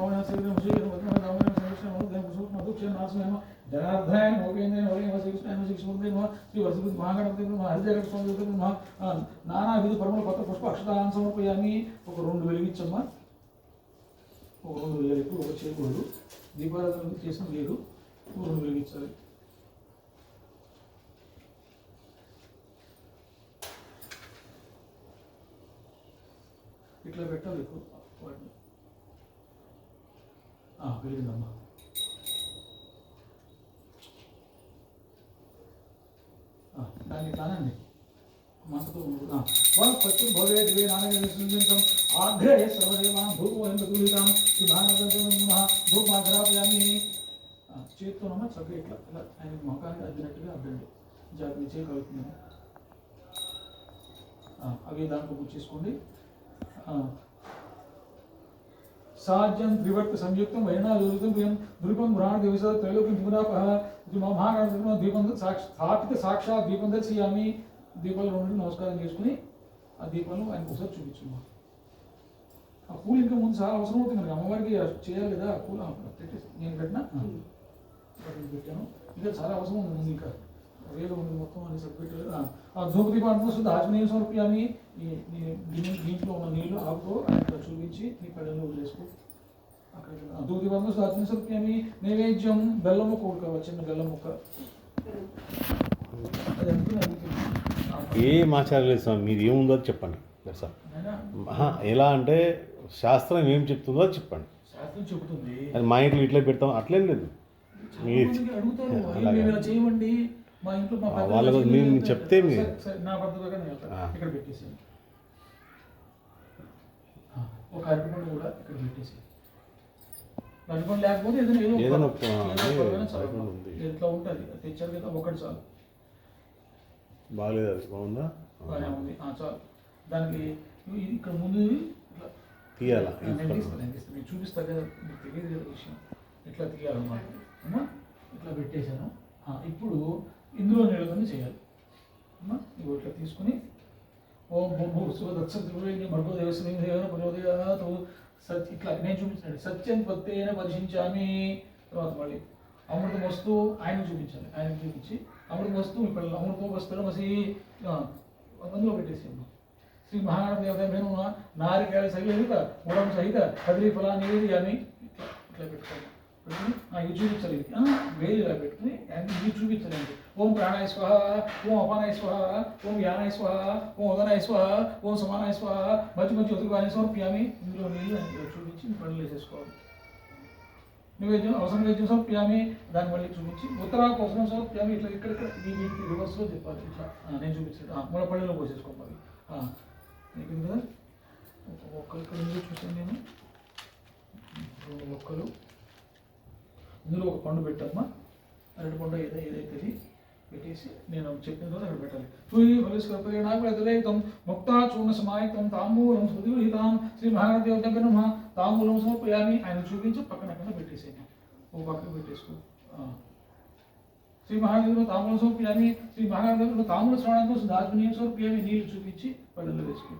మౌన శ్రీరం శ్రీరం వదన దామన సంరక్షణ మోదం కుసుమ మధుక్ష నాశనం జనార్దన మోగేంద్ర మోగే శ్రీకృష్ణ శ్రీకృష్ణ శ్రీ వరసపతి మహాగణపతి స్వామి నానా విధి పరమల కొత్త పుష్ప అక్షతాన్ని సమర్పయామి. ఒక రెండు వెలిగించమ్మా ఒక రెండు వేలు ఎక్కువ ఒక చేయకూడదు. దీపారాధన చేసిన లేదు. రెండు వెలిగించాలి ఇట్లా పెట్టాలి ఎక్కువ వాటిని. ఆ, వెలిగిందమ్మా ఆ, దాన్ని కానండి మనసుతో వాళ్ళు పశ్చిమ భవ్య దివే నారాయణ సృజించం ఆగ్రహే సర్వదేవాం భూపం దూరితాం మహా భూమాగ్రాపయామి చేత్తోనమ్మా చక్కగా ఇట్లా ఇలా ఆయన మొఖానికి అద్దినట్టుగా అద్దండి జాగ్రత్త చేయగలుగుతున్నాను అవి దాంట్లో గుర్చేసుకోండి సాధ్యం త్రివర్త సంయుక్తం ప్రియం ద్వీపం పురాణ దివస త్రైలోక్యం దిగురాప మహాగణ దీపం సాక్ష స్థాపిత సాక్షాత్ దీపం దర్శయామి దీపాలు రెండు నమస్కారం చేసుకుని ఆ దీపాలను ఆయనకు ఒకసారి చూపించుమా ఆ పూలు ఇంకా ముందు చాలా అవసరం అవుతుంది మనకి అమ్మవారికి చేయాలి కదా ఆ పూలు. నేను అక్కడ పెట్టాను. ఇంకా చాలా అవసరం ఉంది ముందు ఇంకా. ఉంది మొత్తం అని సరిపెట్టారు ఆ ధూప దీపాన్ని శుద్ధ ఆచమనీయ సమర్పయామి. ఈ దీంట్లో ఉన్న నీళ్ళు ఆకుతో అక్కడ చూపించి నీ పళ్ళలో వదిలేసుకో. అక్కడ దీపాన్ని శుద్ధ ఆచమనీయ సమర్పయామి నైవేద్యం బెల్లం ముక్క. ఉడకాలి చిన్న బెల్లం ముక్క ఏం ఆచారం లేదు స్వామి మీరు ఏముందో అది చెప్పండి. ఆహా, ఎలా అంటే శాస్త్రం ఏం చెప్తుందో చెప్పండి. శాస్త్రం చెబుతుంది. అది మా ఇంట్లో ఇట్లా పెడతాం అట్లేం లేదు. మీరు చాలామందికి అడుగుతారు "అయ్యో, అలాగా. మేము ఇలా చేయమండి మా ఇంట్లో మా ఆ, పెద్దలు వాళ్ళకు ఇలా మీరు చేయలేదు." చెప్తే మీరు- సరే, సరే, నా పద్ధతిగా. ఇక్కడ పెట్టేసాను ఒక అరటిపండు కూడా ఇక్కడ పెట్టేసి. అరటిపండు లేకపోతే ఏదైనా ఏదో. ఇట్లా ఉంటుంది. తెచ్చారు కదా ఒకటి చాలు. బాగాలేదు అది బాగుందా? బాగానే ఉంది. ఆ, చాలు. దానికి ఇక్కడ ముందు తీయాలా? మీకు చూపిస్తా కదా మీకు తెలియదు కదా విషయం. ఇట్లా తీయాలన్నమాట ఇట్లా పెట్టేశాను. ఇప్పుడు ఇందులో నిలబడి చేయాలి. ఇవి ఇట్లా తీసుకుని ఓం భూ శివ దత్స భర్గో దేవస్మి దేవన పురోదయాతు సత్ ఇట్లా నేను చూపించాను సత్యం భక్తైన పరిశించామి. తర్వాత మళ్ళీ అమృతం వస్తూ ఆయనకు చూపించాలి. ఆయనకు చూపించి అమృతం వస్తూ మీ పిల్లలు అమృతం వస్తున్న మసి అందులో పెట్టేసాము శ్రీ మహాదేవ నారికాయ సహిత ముడం సహిత కదిరి ఫలాన్ని అని ఇట్లా ఇట్లా పెట్టుకోవాలి. పెట్టుకుని ఇవి చూపించాలి. వేలు ఇలా పెట్టుకుని అండ్ ఇవి చూపించాలి ఓం ప్రాణాయ స్వహ ఓం అపానాయ స్వహ ఓం యానాయ స్వహ ఓం ఉదనాయ స్వహ ఓం సమానాయ స్వహ మంచి మంచి ఉతుకువాని సమర్ప్యామి. ఇందులో నీళ్ళు చూపించి పనులు వేసేసుకోవాలి. నివేద్యం అవసరం నివేద్యం సమర్ప్యామి. దాన్ని మళ్ళీ చూపించి ఉత్తరా కోసం సమర్ప్యామి. ఇట్లా ఇక్కడ ఇక్కడ ఈ వీటికి రివర్స్లో చెప్పాలి. ఇట్లా నేను చూపించాను ముళ్ళ పళ్ళలో పోసేసుకోవాలి ఆ, కదా ఒక్కరు ఇక్కడ చూసాను నేను. రెండు మొక్కలు. ఇందులో ఒక పండు పెట్టమ్మా. అరటి పండు ఏదో ఏదైతే అది పెట్టేసి నేను చెప్పిన తర్వాత అక్కడ పెట్టాలి. సూర్య ఫలిస్కృపయ నాకు ఎదురైతం ముక్తా చూర్ణ సమాయుక్తం తాంబూలం సుదీర్హితాం శ్రీ మహాదేవ దగ్గర తాంబూలం సమర్పయామి ఆయన చూపించి పక్కన పక్కన పెట్టేసేయండి. ఓ పక్కన పెట్టేసుకో. శ్రీ మహాదేవుడు తాంబూలం సమర్పయామి శ్రీ మహాదేవుడు తాంబూల శ్రవణంతో దాజ్మనీయం సమర్పయామి నీళ్ళు చూపించి పళ్ళల్లో వేసుకో.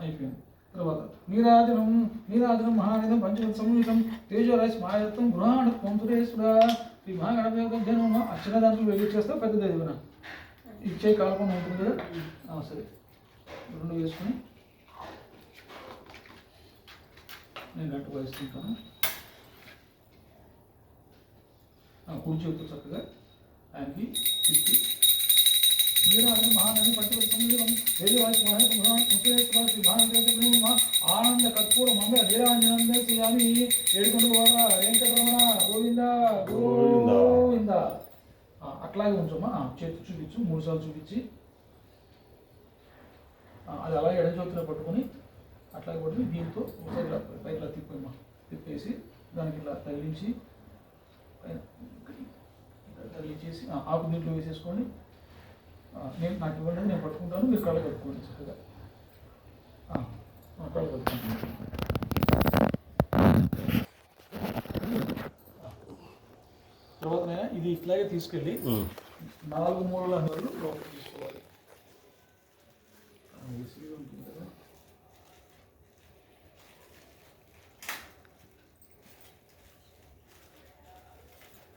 అయిపోయింది. తర్వాత నీరాజనం నీరాజనం మహానిధం పంచవత్ సంయుతం తేజోరాశి మహాయత్వం గృహాణ పంతురేశ్వర శ్రీ మహాగణపతి అక్షర దాంట్లో వెలిగించేస్తే పెద్ద దేవున ఇచ్చే కాలపం ఉంటుంది కదా? సరే. రెండు వేసుకుని నేను గంట వేసుకుంటాను. కూర్చోవచ్చు చక్కగా ఆయనకి తిప్పి నీరాజన మహానది పట్టుబడి సమ్మిళం వేదివాసి మహేత మహా ముఖేశ్వర శ్రీ భారతదేవ ఆనంద కర్పూర మంగళ నీరాంజనం దర్శయామి ఏడుకొండ వాడ వెంకటరమణ గోవింద గోవింద. అట్లాగే ఉంచమ్మా. చేతి చూపించు మూడు సార్లు చూపించి. అది అలాగే ఎడం చేతిలో పట్టుకొని అట్లాగే పట్టుకుని దీంతో ఒకసారి ఇలా పైకి ఇలా తిప్పమ్మా తిప్పేసి దానికి ఇలా తగిలించి తగిలించేసి ఆకు దీంట్లో వేసేసుకోండి. నేను నాకు ఇవ్వండి నేను పట్టుకుంటాను మీరు కళ్ళు కట్టుకోండి చక్కగా. కళ్ళు కట్టుకుంటాను తర్వాత ఇది ఇట్లాగే తీసుకెళ్ళి నాలుగు మూడు లహరాలు లోపలికి తీసుకోవాలి.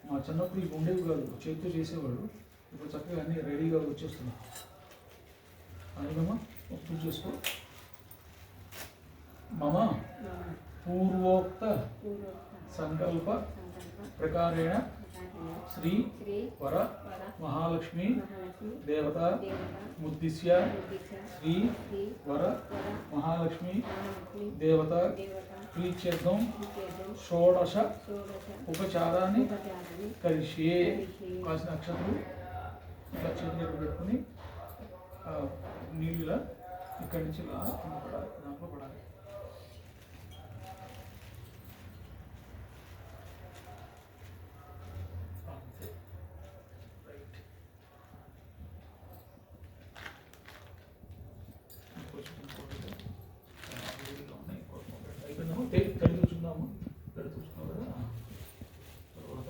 మా చిన్నప్పుడు ఇవి ఉండేవి కాదు చేతితో చేసేవాళ్ళు. ఇప్పుడు చక్కగా అన్నీ రెడీగా వచ్చేస్తున్నాయి. అదేనమ్మా ఒక పూజ చేసుకో. మమ పూర్వోక్త సంకల్ప ప్రకారేణ శ్రీ వర మహాలక్ష్మి దేవత ఉద్దిశ్య శ్రీ వర మహాలక్ష్మి దేవత ప్రీత్యర్థం షోడశ ఉపచారాన్ని కలిసి కాసిన అక్షతలు ఇలా చేతి పెట్టుకుని ఆ, ఇక్కడి నుంచి ఇలా కింద పడాలి దాంట్లో పడాలి అంతే రైట్ ఇంకొంచెం ఇంకోటి ఇది. ఆ, వీడియోలో ఉన్నాయి. ఇంకోటి మొబైల్. అయిపోయిందమ్మా తే- కళ్ళు చూసుకుందాము కళ్ళు చూసుకున్నావు కదా ఆ. తర్వాత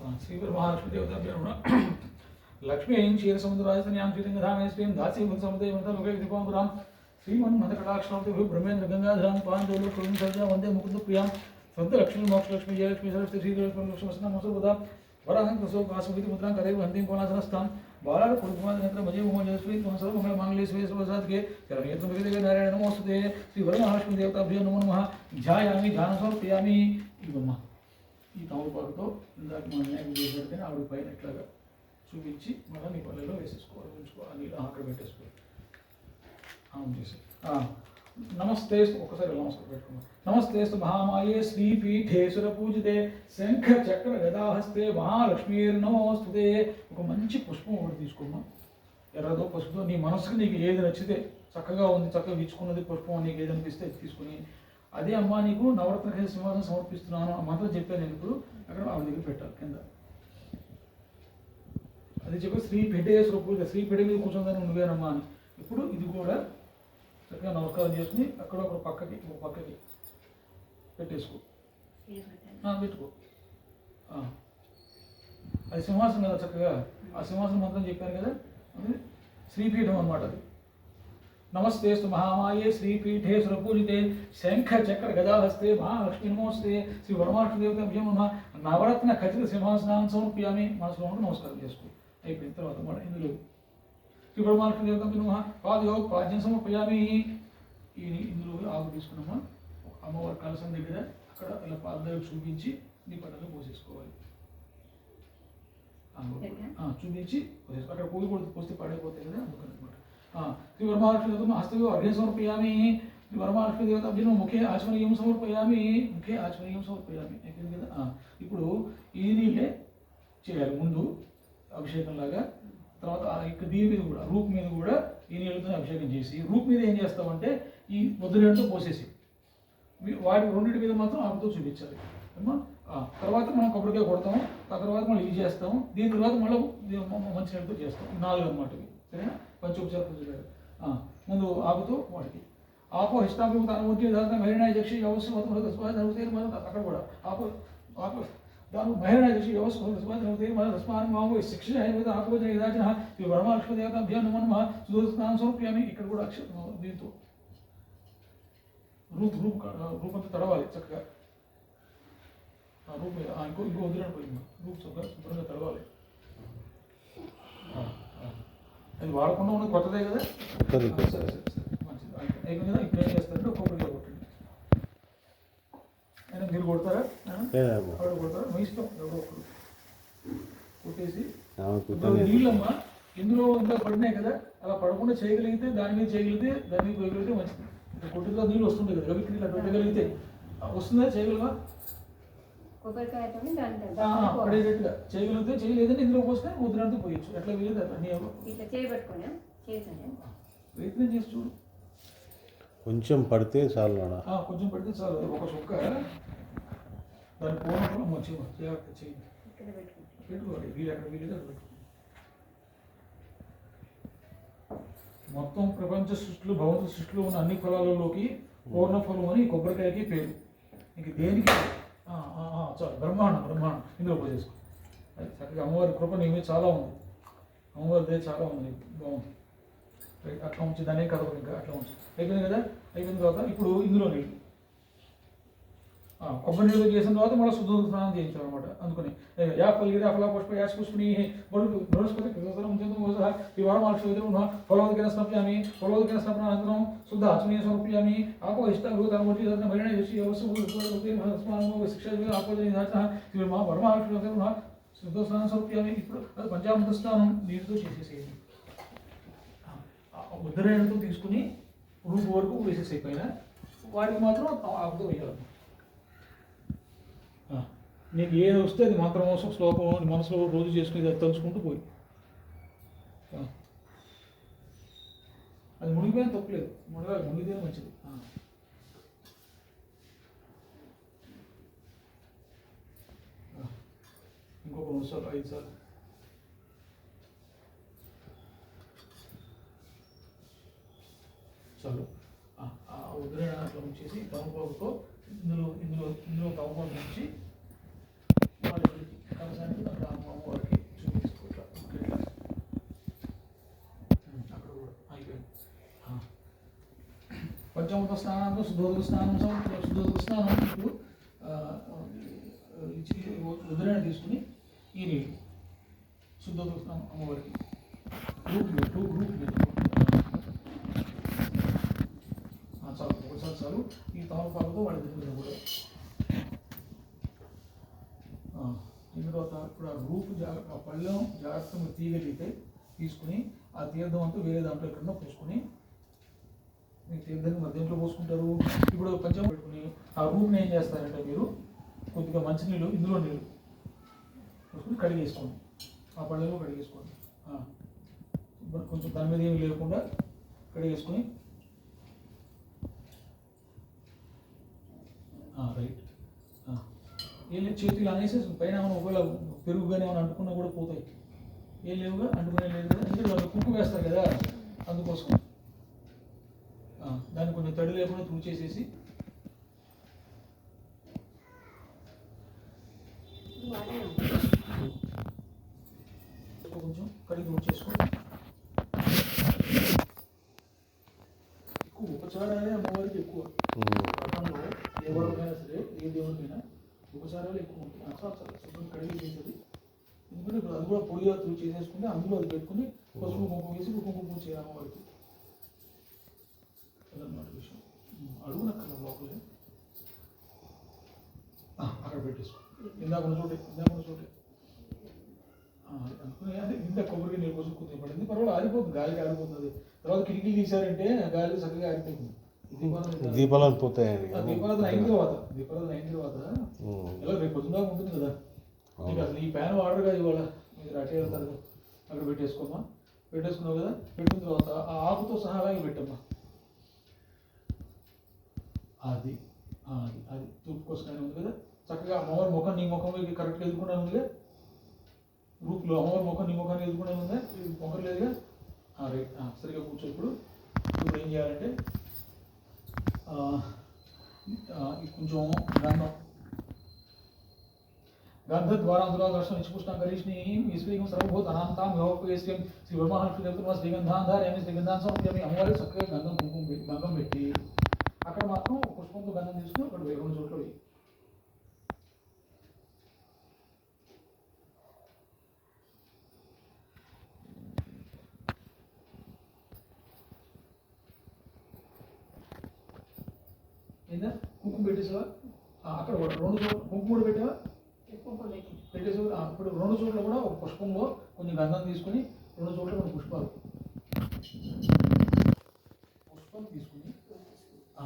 ఆ, శ్రీవర మహాలక్ష్మి దేవతాభ్యం లక్ష్మీం క్షీర సముద్రాయతన్యాం శ్రీరంగధామే శ్రీం దాసీభూత సముదయ వంద శ్రీమన్ మదకటాక్షరాంతి బ్రహ్మేంద్ర గంగాధరాం పాండవులు కులం వందే ముకుంద ప్రియాం సొంత లక్ష్మీ మోక్షలక్ష్మి జయలక్ష్మి సరస్వతి శ్రీలక్ష్మి లక్ష్మి వరాహం కసో కాసమితి ముద్రాం కరేవ హంతిం కోనాసనస్థాం బాలాల కుటుంబాల నేత్ర మజయ ఉమ జయశ్రీ మంగళే శ్రీ సర్వసాత్కే విగదే నారాయణ నమోస్తుతే శ్రీ వరమహాలక్ష్మి దేవతాభ్యో నమో నమ ధ్యాయామి ధ్యాన సమర్పయామి ఇవమ్మా ఈ తమలపాకుతో ఇందాక మనం వినాయకుడు చేసేటనే ఆవిడ పైన ఇట్లాగా చూపించి మళ్ళీ నీ పల్లెలో వేసేసుకోవాలి ఉంచుకోవాలి నీళ్ళు అక్కడ పెట్టేసుకోవాలి. ఆన్ చేసి నమస్తే ఒకసారి నమస్కారం పెట్టుకున్నాం నమస్తే మహామాయే శ్రీపీఠేశ్వర పూజితే శంఖ చక్ర గదాహస్తే మహాలక్ష్మీర్నమోస్తుతే ఒక మంచి పుష్పం ఒకటి తీసుకోమ్మా. ఎర్రదో పసుపుతో నీ మనసుకు నీకు ఏది నచ్చితే చక్కగా ఉంది చక్కగా ఇచ్చుకున్నది పుష్పం నీకు ఏది అనిపిస్తే తీసుకుని అదే అమ్మా నీకు నవరత్న సింహాసనం సమర్పిస్తున్నాను ఆ మంత్రం చెప్పాను నేను ఇప్పుడు అక్కడ ఆవిడ దగ్గర పెట్టాలి కింద. అది చెప్పి శ్రీ పెట్టేశ్వర పూజ శ్రీ పెట్టే మీద కూర్చుందని నువ్వేనమ్మా అని. ఇప్పుడు ఇది కూడా చక్కగా నమస్కారం చేసుకుని అక్కడ ఒక పక్కకి ఒక పక్కకి పెట్టేసుకో. పెట్టుకో. అది సింహాసనం కదా చక్కగా? ఆ సింహాసనం మంత్రం చెప్పాను కదా? అది శ్రీపీఠం అన్నమాట అది. నమస్తే మహామాయే శ్రీపీఠే పూజితే శంఖ చక్ర గదాహస్తే మహాలక్ష్మి నమోస్తే శ్రీ వరమాలక్ష్మి దేవత నవరత్న ఖచ్చిత సింహాసనాన్ని సమర్పయామి. మనసులో నమస్కారం చేసుకో. అయిపోయిన తర్వాత మన ఇందులో శ్రీ వరమాలక్ష్మి దేవత భ్యం నమః పాదయోగ పాద్యం సమర్పయామి. ఈ ఇందులో ఆకు తీసుకున్నామా? అమ్మవారి కలసం దగ్గర అక్కడ ఇలా పాదాలు చూపించి నీ పట్టలో పోసేసుకోవాలి. చూపించి పోసేసుకో. అక్కడ పూలు కూడా పోస్తే పడైపోతాయి కదా అందుకని అనమాట శ్రీ వరమహాలక్ష్మి దేవత హస్తయో అర్ఘ్యం సమర్పయామి. శ్రీ వరమహాలక్ష్మి దేవత అభ్యను ముఖే ఆచమనీయం సమర్పయామి. ముఖే ఆచమనీయం సమర్పయామి. అయిపోయింది కదా? ఇప్పుడు ఈ నీళ్ళే చేయాలి. ముందు అభిషేకం లాగా తర్వాత ఆ ఇక దీని మీద కూడా రూప్ మీద కూడా ఈ నీళ్ళతో అభిషేకం చేసి రూప్ మీద ఏం చేస్తామంటే ఈ ముద్రతో పోసేసి మీ- వాటి రెండింటి మీద మాత్రం ఆకుతో చూపించాలి. ఆ, తర్వాత మనం కొబ్బరికాయ కొడతాము తర్వాత మళ్ళీ ఇది చేస్తాము దీని తర్వాత మళ్ళీ మంచి నీళ్ళతో చేస్తాం. నాలుగు అన్నమాట సరేనా? పంచోపచార పూజలు ముందు ఆకుతో వాటికి. ఆపో హిష్టాభిముఖ అనుమతి విధానం మహిళ జక్షి వ్యవస్థ అక్కడ కూడా. ఆపో ఆపో దాని మహిళ జక్షి వ్యవస్థ మన తస్మాన్ మాము శిక్ష అయిపోతే ఆకుపోతే ఇదాచిన ఈ వరమలక్ష్మి దేవత అభ్యాన్ని మనం సుదూరస్థానం సమర్ప్యామి ఇక్కడ కూడా అక్ష దీంతో రూప్ రూప్ రూపంతో తడవాలి చక్కగా ఆ రూప్ మీద ఆ, ఇంకో ఇంకో వదిలేను పోయింది రూప్ చక్కగా శుభ్రంగా తడవాలి ఆ, ఆ. అది వాడకుండా ఉన్నది కొత్తదే కదా కొత్తది, ఆ, కొత్తది. సరే సరే సరే మంచిది అయిపోయింది. అయిపోయింది కదా ఇప్పుడు ఏం చేస్తారంటే ఒక్కొక్కరిగా కొట్టండి అయినా మీరు కొడతారా? కొడతారా? మీ ఇష్టం ఎవరో ఒకరు. కొట్టేసి. నీళ్ళమ్మా ఇందులో ఇందులో పడినాయి కదా అలా పడకుండా చేయగలిగితే దాని మీద చేయగలిగితే దాని మీద పోయగలిగితే మంచిది. కొట్టిలో నీళ్ళు వస్తుంటాయి కదా రవికి నీళ్ళు పెట్టగలిగితే. వస్తుందా? చేయగలవా? పడేటట్టుగా. చేయగలిగితే చేయలేదంటే ఇందులో పోస్తే వదిలినంత పోయొచ్చు. ఎట్లా వీలేదు అట్లా ప్రయత్నం చేసి చూడు. కొంచెం పడితే చాలు కొంచెం పెడితే చాలు. ఒక సుక్క దాని పూర్ణం మంచిగా జాగ్రత్త చేయండి. వీలేదు అక్కడ పెట్టుకోవాలి మొత్తం ప్రపంచ సృష్టిలో భౌతిక సృష్టిలో ఉన్న అన్ని ఫలాలలోకి పూర్ణ ఫలం అని కొబ్బరికాయకి పేరు. ఇంక దేనికి? చాలు. బ్రహ్మాండం బ్రహ్మాండం. ఇందులో అది చక్కగా అమ్మవారి కృప నీ మీద చాలా ఉంది. అమ్మవారి దయ చాలా ఉంది. బాగుంది. అట్లా ఉంచి దాన్ని కదపదు ఇంకా అట్లా ఉంచి. అయిపోయింది కదా? అయిపోయిన తర్వాత ఇప్పుడు ఇందులో నీళ్ళు కొబ్బరి నీళ్ళు చేసిన తర్వాత మళ్ళీ శుద్ధ స్నానం చేయించాం అనమాట అందుకని ఏ, యా ఫలిగిరి అఫలా పుష్ప యాస్ పుష్పని బరుడు బృహస్పతి కృతరం చంద్రం వస వివాహం ఆక్షేదం ఫలవదకిన స్నప్యామి ఫలవదకిన స్నపనానంతరం శుద్ధ ఆచమనీయ సమర్పయామి ఆపో ఇష్ట భూతమూర్తి రత్న భరణ యశి అవసు స్మానము శిక్ష ఆపోజని దాచ మా పరమ ఆక్షేదం శుద్ధ స్నానం సమర్పయామి ఇప్పుడు అది పంచామృత స్నానం నీటితో చేసేసేయండి ఉద్దరేణతో తీసుకుని రూపు వరకు వేసేసాయి పైన వాటికి మాత్రం ఆకుతో వేయాలి ఆ, నీకు ఏది వస్తే అది మంత్రం శ్లోకం అని మనసులో రోజు చేసుకుని అది తలుచుకుంటూ పోయి. అది మునిగిపోయిన తప్పలేదు. మునగాలి మునిగితే మంచిది. ఇంకొక రెండు సార్లు ఐదు సార్లు. చాలు. ఆ, ఆ ఉద్రేణ అట్లా ఉంచేసి తమపాకుతో ఇందులో ఇందులో ఇందులో తమపాకు ఉంచి వాళ్ళకి కలసానికి అక్కడ అమ్మవారికి చూపించుకుంటా అక్కడ కూడా అయిపోయింది ఆ. పంచముఖ స్నానంతో సుధోదక స్నానం సుధోదక స్నానం ఇప్పుడు ఇచ్చి ఉదరణ తీసుకుని ఈ నీళ్ళు శుద్ధోదక స్నానం అమ్మవారికి గ్రూప్ మీద టూ గ్రూప్ మీద ఆ, చాలు ఒకసారి చాలు ఈ తమలపాకుతో వాడి దగ్గర కూడా ఆ, దీని తర్వాత ఇప్పుడు ఆ రూపు జాగ్రత్త జాగ్రత్తగా తీగలిగితే తీసుకుని ఆ తీర్థం అంతా వేరే దాంట్లో ఎక్కడన్నా పోసుకొని తీర్థాన్ని తీర్థం మరి దేంట్లో పోసుకుంటారు? ఇప్పుడు పంచం పెట్టుకుని ఆ రూమ్ని ఏం చేస్తారంటే మీరు కొద్దిగా మంచినీళ్ళు ఇందులో నీళ్ళు పోసుకుని కడిగేసుకోండి ఆ పళ్ళలో కడిగేసుకోండి ఇప్పుడు కొంచెం దాని మీద ఏమి లేకుండా కడిగేసుకొని రైట్ ఏం లేదు చేతులు అనేసి పైన ఒకవేళ పెరుగు కానీ ఏమైనా అంటుకున్నా కూడా పోతాయి. ఏం లేవుగా అంటుకునే లేదు కదా. ఎందుకంటే వాళ్ళు కుక్కు వేస్తారు కదా అందుకోసం. దాన్ని కొంచెం తడి లేకుండా తుడిచేసేసి కొంచెం కడిగి తుడిచేసుకోండి ఎక్కువ ఉపచారాలే అమ్మవారికి ఎక్కువ పట్టణంలో ఏ వరకైనా సరే ఏ దేవుడికైనా ఒక్కసారి ఎక్కువ ఉంటాయి శుభ్రం కడిగి చేసేది ఎందుకంటే ఇప్పుడు అది కూడా పొడిగా తూ చేసేసుకుని అందులో అది పెట్టుకుని పసుపు కుంకుమ వేసి కుంకుమ పూజ చేయాలి అమ్మవారికి అదన్నమాట విషయం. ఉమ్, లోపలే. అక్కడ పెట్టేసుకో. ఇందాక ఉన్న చోటే ఇందాక ఉన్న చోటే. అనుకునే అంటే ఇంత కొబ్బరికి నీళ్ళు కోసం కొద్దిగా పడింది. పర్వాలేదు ఆరిపోతుంది. గాలికి ఆరిపోతుంది తర్వాత కిటికీలు తీశారంటే గాలి చక్కగా ఆరిపోతుంది దీపాలను పోతాయని ఆ దీపారాధన అయిన తర్వాత దీపారాధన అయిన తర్వాత ఉమ్. ఎలా రేపు పొద్దున ఉంటుంది కదా? మీకు అసలు ఈ ప్యాన్ వాడరు కదా ఇవాళ. మీరు అటే వెళ్తారు కదా. అక్కడ పెట్టేసుకోమా పెట్టేసుకున్నావు కదా? పెట్టిన తర్వాత ఆ ఆకుతో సహా అలాగే పెట్టమ్మా. అది అది అది. తూర్పు కోసమే ఉంది కదా? చక్కగా అమ్మవారి ముఖం నీ ముఖం కరెక్ట్గా ఎదుర్కొనే ఉందిగా? గ్రూప్లో అమ్మవారి ముఖం నీ ముఖాన్ని ఎదుర్కొనే ఉందా? ముఖం లేదుగా? ఆ, రైట్. సరిగా కూర్చో ఇప్పుడు. ఇప్పుడు ఏం చేయాలంటే కొంచెం గంధం గంధద్వారాంతరా దర్శనం ఇచ్చుపుష్టాం కరీష్ని ఈశ్వరీకం సర్వభూత అనంతాం యోగేశ్వరం శ్రీ బ్రహ్మహర్షి దేవతను శ్రీగంధాంధారేమి శ్రీగంధాన్ సమర్పయామి అమ్మవారి చక్కగా గంధం కుంకుమ పెట్టి గంధం పెట్టి అక్కడ మాత్రం ఒక పుష్పంతో గంధం తీసుకుని అక్కడ వేయి రెండు చోట్ల ఏందా? కుంకుమ పెట్టేసావా? అక్కడ కూడా రెండు చోట్ల కుంకుమ కూడా పెట్టావా? పెట్టేసావు? ఇప్పుడు రెండు చోట్ల కూడా ఒక పుష్పంలో కొంచెం గంధం తీసుకుని రెండు చోట్ల కొన్ని పుష్పాలు. పుష్పం తీసుకుని ఆ.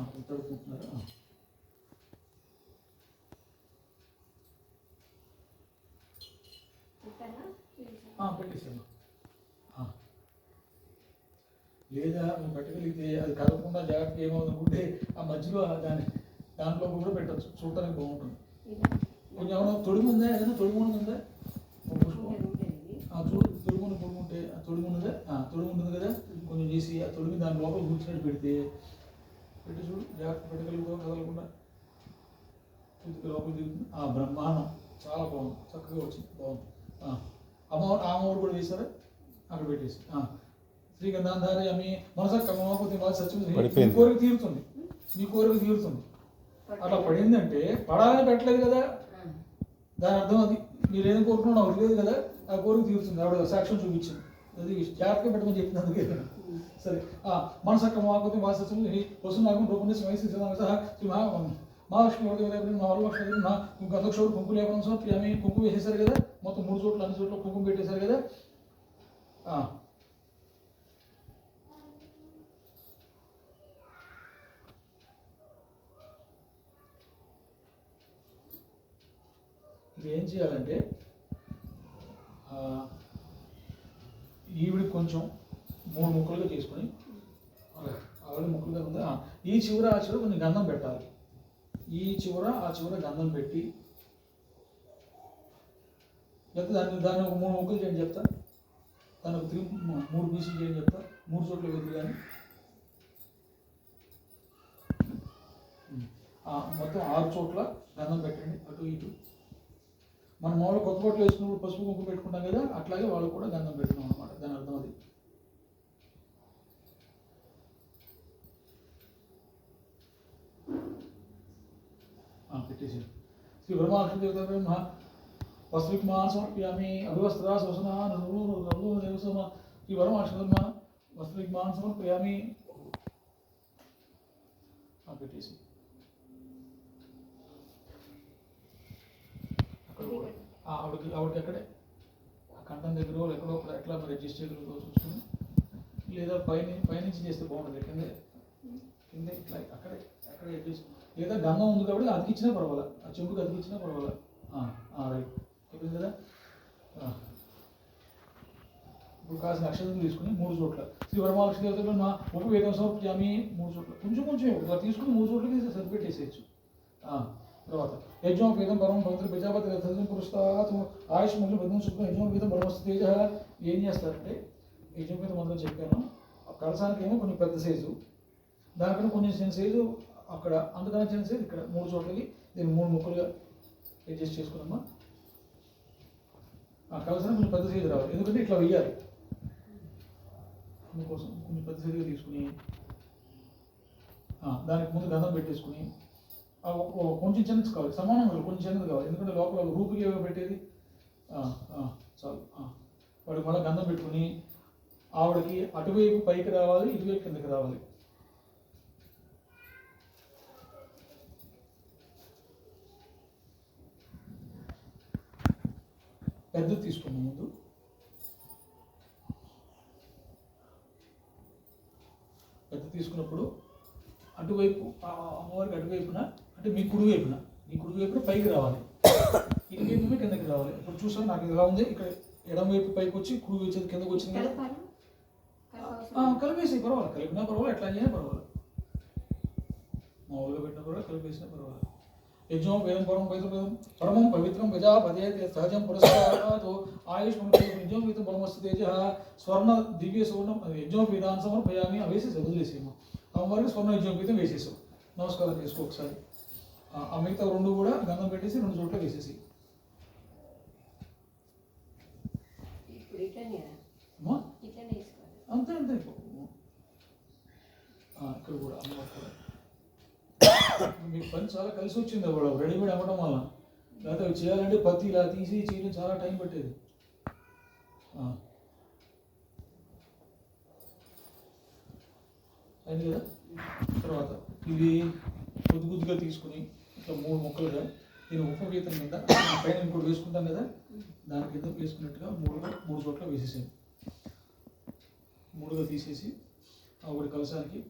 ఆ, పెట్టేసాను ఆ. లేదా నువ్వు పెట్టగలిగితే అది కదలకుండా జాగ్రత్తగా ఏమవుతుందంటే ఆ మధ్యలో దాని దాంట్లో కూడా పెట్టచ్చు. చూడటానికి బాగుంటుంది. కొంచెం ఏమైనా తొడుగు ఉందా ఏదైనా తొడుగు ఉందా ఆ చూడు తొడుగుని పొడుగుంటే ఆ తొడుగు ఉన్నదా ఆ తొడుగు ఉంటుంది కదా? కొంచెం చేసి ఆ తొడుగు దాని లోపల కూర్చున్నట్టు పెడితే పెట్టి చూడు జాగ్రత్త పెట్టగలుగుతావు? కదలకుండా? చూతికి లోపల దిగుతుంది ఆ బ్రహ్మాండం. చాలా బాగుంది. చక్కగా వచ్చింది. బాగుంది. అమ్మవారు అమ్మవారు కూడా వేశారా? అక్కడ పెట్టేసి. శ్రీగంధాంధారి అమ్మి మనస కర్మపోతే బాగా సత్యం మీ. కోరిక తీరుతుంది. మీ కోరిక తీరుతుంది. అట్లా పడిందంటే పడాలని పెట్టలేదు కదా. దాని అర్థం అది. మీరు ఏం కోరుకున్నా నాకు తెలియదు కదా. ఆ కోరిక తీరుతుంది. ఆవిడ సాక్ష్యం చూపించింది. అది జాగ్రత్తగా పెట్టమని చెప్పింది అందుకే సరే. ఆ, మనసక్క మాకపోతే వాసస్సు వస్తున్నాగం రూపండి వయసు సహ శ్రీ మహా మహాలక్ష్మి వరద మహాలక్ష్మి నా గంధక్షోడు కుంకుమ లేపనం సార్ ప్రియామి కుంకుమ వేసేసారు కదా. మొత్తం మూడు చోట్ల అన్ని చోట్ల కుంకుమ పెట్టేశారు కదా. ఆ. ఏం చేయాలంటే ఈవిడి కొంచెం మూడు ముక్కలుగా చేసుకొని ఆవిడ ముక్కలుగా ఉందా. ఈ చివర ఆ చివర కొంచెం గంధం పెట్టాలి. ఈ చివర ఆ చివర గంధం పెట్టి లేకపోతే దాన్ని దాన్ని ఒక మూడు ముక్కలు చేయండి చెప్తా. దాన్ని ఒక త్రీ మూడు పీసులు చేయండి చెప్తా. మూడు చోట్ల వదిలి కానీ మొత్తం ఆరు చోట్ల గంధం పెట్టండి. అటు ఇటు. మనం మామూలు కొత్త బట్టలు వేసుకున్నప్పుడు పసుపు కుంకుమ పెట్టుకుంటాం కదా అట్లాగే వాళ్ళు కూడా గంధం పెట్టుకున్నాం అనమాట దాని అర్థం అది. ఆ, పెట్టేసారు శ్రీ బ్రహ్మాక్ష దేవత బ్రహ్మ వస్త్రిక్మాన్ సమర్పయామి అభివస్త్రా శోసనా దేవసమ శ్రీ బ్రహ్మాక్ష బ్రహ్మ వస్త్రిక్మాన్ సమర్పయామి ఆ, పెట్టేసి అక్కడ కూడా. ఆ, ఆవిడకి ఆవిడకి అక్కడే ఆ కంఠం దగ్గర ఎక్కడో ఎట్లా మరి అడ్జస్ట్ చేయగలుగుతో చూసుకుని లేదా పైన పైనుంచి చేస్తే బాగుంటుంది కింద. కింద ఇట్లా అక్కడే అక్కడే అడ్జస్ట్ లేదా గంధం ఉంది కాబట్టి అతికిచ్చినా పర్వాలా. ఆ చెంబుకి అతికిచ్చినా పర్వాలా. రైట్ అయిపోయింది కదా? ఇప్పుడు కాసిన అక్షరం తీసుకుని మూడు చోట్ల. శ్రీ వరమహాలక్ష్మి దేవతలు నా ఉపవేదం సమర్పించామి మూడు చోట్ల. కొంచెం కొంచెం తీసుకుని మూడు చోట్లకి సరిపెట్టేసేయచ్చు. ఆ, తర్వాత యజ్ఞోపేతం పరమ భద్ర ప్రజాపతి రథం పురుస్తాత్ ఆయుష్ మంత్రులు భద్రం శుభ్రం యజ్ఞోపేతం పరమస్తు తేజ. ఏం చేస్తారంటే యజ్ఞోపేతం మంత్రం చెప్పాను. కలసానికి ఏమో కొంచెం పెద్ద సైజు దానికన్నా కొంచెం చిన్న సైజు అక్కడ అందుకని చిన్న సైజు ఇక్కడ మూడు చోట్లకి దీన్ని మూడు ముక్కలుగా అడ్జస్ట్ చేసుకున్నామా? ఆ కలసానికి కొంచెం పెద్ద సైజు రావాలి. ఎందుకంటే ఇట్లా వెయ్యాలి. అందుకోసం కొంచెం పెద్ద సైజుగా తీసుకుని దానికి ముందు గంధం పెట్టేసుకుని కొంచెం చిన్నది కావాలి. సమానం కొంచెం చిన్నది కావాలి. ఎందుకంటే లోపల రూపుకి పెట్టేది. చాలు వాడికి మళ్ళీ గంధం పెట్టుకుని ఆవిడకి అటువైపు పైకి రావాలి ఇటువైపు కిందకి రావాలి. పెద్దది తీసుకున్నాం ముందు. పెద్ద తీసుకున్నప్పుడు అటువైపు ఆ అమ్మవారికి అటువైపున అంటే మీ కుడి వైపున మీ కుడి వైపున పైకి రావాలి. ఇటు వైపు కిందకి రావాలి. ఇప్పుడు చూసాను నాకు ఎలా ఉంది? ఇక్కడ ఎడం వైపు పైకి వచ్చి కుడి వచ్చేది కిందకి వచ్చింది కలిపేసి పర్వాలేదు. కలిపినా పర్వాలేదు ఎట్లా అయినా పర్వాలేదు. మామూలుగా పెట్టినా కూడా కలిపేసినా పర్వాలేదు. యజ్ఞం వేదం పరం వేదం పరమం పవిత్రం ప్రజాపదే సహజం పురస్కారాతో. ఆయుష్ యజ్ఞం వేదం పరమస్తు తేజ. స్వర్ణ దివ్య సువర్ణం యజ్ఞం వేదాన్ సమర్పయామి అవేసి వదిలేసేమో అమ్మవారికి స్వర్ణ యజ్ఞం వేదం వేసేసాం. నమస్కారం చేసుకో ఒకసారి. ఆ, మిగతా రెండు కూడా గంధం పెట్టేసి రెండు చోట్ల వేసేసి. అంతే అంతే. ఇక్కడ కూడా అమ్మవారు కూడా మీకు పని చాలా కలిసి వచ్చింది అప్పుడు రెడీమేడ్ అమ్మడం వల్ల లేకపోతే చేయాలంటే పత్తి ఇలా తీసి చేయడం చాలా టైం పట్టేది. అయింది కదా? తర్వాత ఇది కొద్ది కొద్దిగా తీసుకుని ఇట్లా మూడు ముక్కలుగా దీని గీతం కింద పైన ఇంకోటి వేసుకుంటాం కదా దాని కింద వేసుకున్నట్టుగా మూడుగా మూడు చోట్ల వేసేసాను మూడుగా తీసేసి ఆ ఒకటి కలసానికి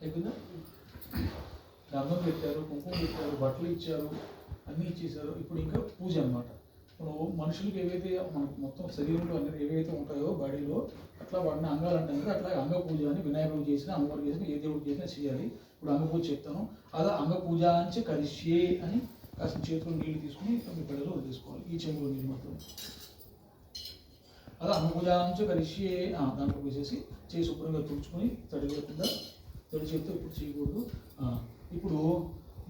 అయిపోయిందా గంధం పెట్టారు కుంకుమ పెట్టారు ఇచ్చారు అన్నీ ఇచ్చేసారు ఇప్పుడు ఇంకా పూజ అన్నమాట. ఇప్పుడు మనుషులకి ఏవైతే మనకు మొత్తం శరీరంలో అనేది ఏవైతే ఉంటాయో బాడీలో అట్లా వాడిని అంగాలు అంటాం కదా అట్లా అంగ పూజ అని వినాయకుడు చేసిన అమ్మవారు చేసినా ఏ దేవుడు చేసినా చేయాలి. ఇప్పుడు అంగ పూజ చెప్తాను. అలా అంగ పూజ అంచే కలిసే అని కాస్త చేతిలో నీళ్ళు తీసుకుని మీ పెడలో వదిలేసుకోవాలి. ఈ చెంబులో నీళ్ళు మాత్రం అలా అంగ పూజ అంచే కలిసి దాంట్లో వేసేసి చేయి శుభ్రంగా తుడుచుకొని తడి లేకుండా తడి చేతితో ఇప్పుడు చేయకూడదు. ఇప్పుడు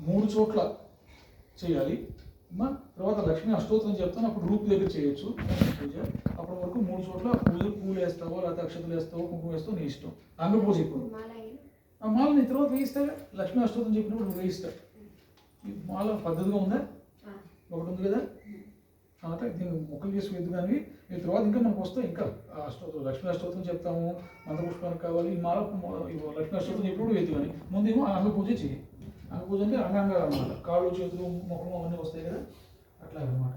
మూడు చోట్ల చేయాలి. తర్వాత లక్ష్మీ అష్టోత్తరం చెప్తాను అప్పుడు రూపు దగ్గర చేయొచ్చు. పూజ. అప్పటి వరకు మూడు చోట్ల పూజ పూలు వేస్తావో లేకపోతే అక్షతలు వేస్తావో కుంకుమ వేస్తావో నీ ఇష్టం. అంగ పూజ ఇప్పుడు ఆ మాల నీ తర్వాత వేయిస్తా లక్ష్మీ అష్టోత్తరం చెప్పినప్పుడు నువ్వు వేయిస్తా ఈ మాల పద్ధతిగా ఉందా? ఒకటి ఉంది కదా? తర్వాత దీన్ని మొక్కలు చేసి కానీ ఈ తర్వాత ఇంకా మనకు వస్తాయి. ఇంకా అష్టోత్తరం లక్ష్మీ అష్టోత్తరం చెప్తాము మంత్రపుష్పానికి కావాలి. ఈ మాల లక్ష్మీ అష్టోత్తరం చెప్పినప్పుడు వేద్దు కానీ ముందేమో అంగ పూజ చేయి. అంగ అంటే అంగాంగ అనమాట కాళ్ళు చేతులు ముఖం అవన్నీ వస్తాయి కదా అట్లా అనమాట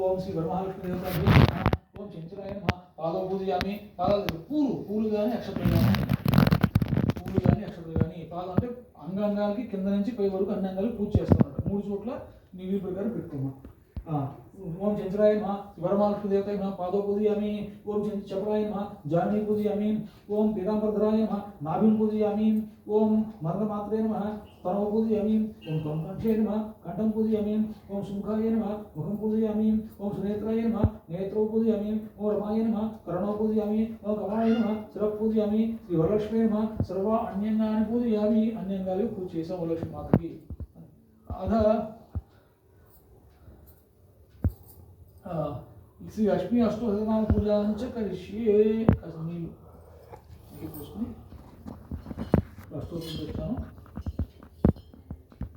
ఓం శ్రీ వరమహాలక్ష్మి దేవత ఓం చెంచురాయ పాదవ పూజయామి పాదాల దగ్గర పూలు పూలు కానీ అక్షతలు కానీ పూలు కానీ అక్షతలు కానీ పాదం అంటే అంగాంగాలకి కింద నుంచి పై వరకు అన్ని అంగాలు పూజ చేస్తామంట మూడు చోట్ల నీ వీలు ప్రకారం పెట్టుకోమా ఓం చంద్రాయ నమః వరమహాలక్ష్మి దేవతాయ నమః పాదవ పూజయామి ఓం చంద్ర చపరాయ నమః జానీ పూజయామి ఓం పీతాంబరధరాయ నమః నాభిం పూజయామి ఓం మరణమాత్రే నమః స్తనవ పూజయామి ఓం కంఠే నమః కంఠం పూజయామి ఓం శుంఖాయ నమః ముఖం పూజయామి ఓం సునేత్రాయ నమః నేత్రौ పూజయామి ఓం రమాయ నమః కరణौ పూజయామి ఓం కమలాయ నమః శిర పూజయామి శ్రీ వరలక్ష్మి నమః సర్వ అన్యంగాన్ని పూజయామి అన్యంగాలు పూజ చేసాం వరలక్ష్మి మాతకి అధ ఆ, శ్రీ లక్ష్మీ అష్టోత్తరనామ పూజ నుంచి కలిసి కాస్త నీళ్ళు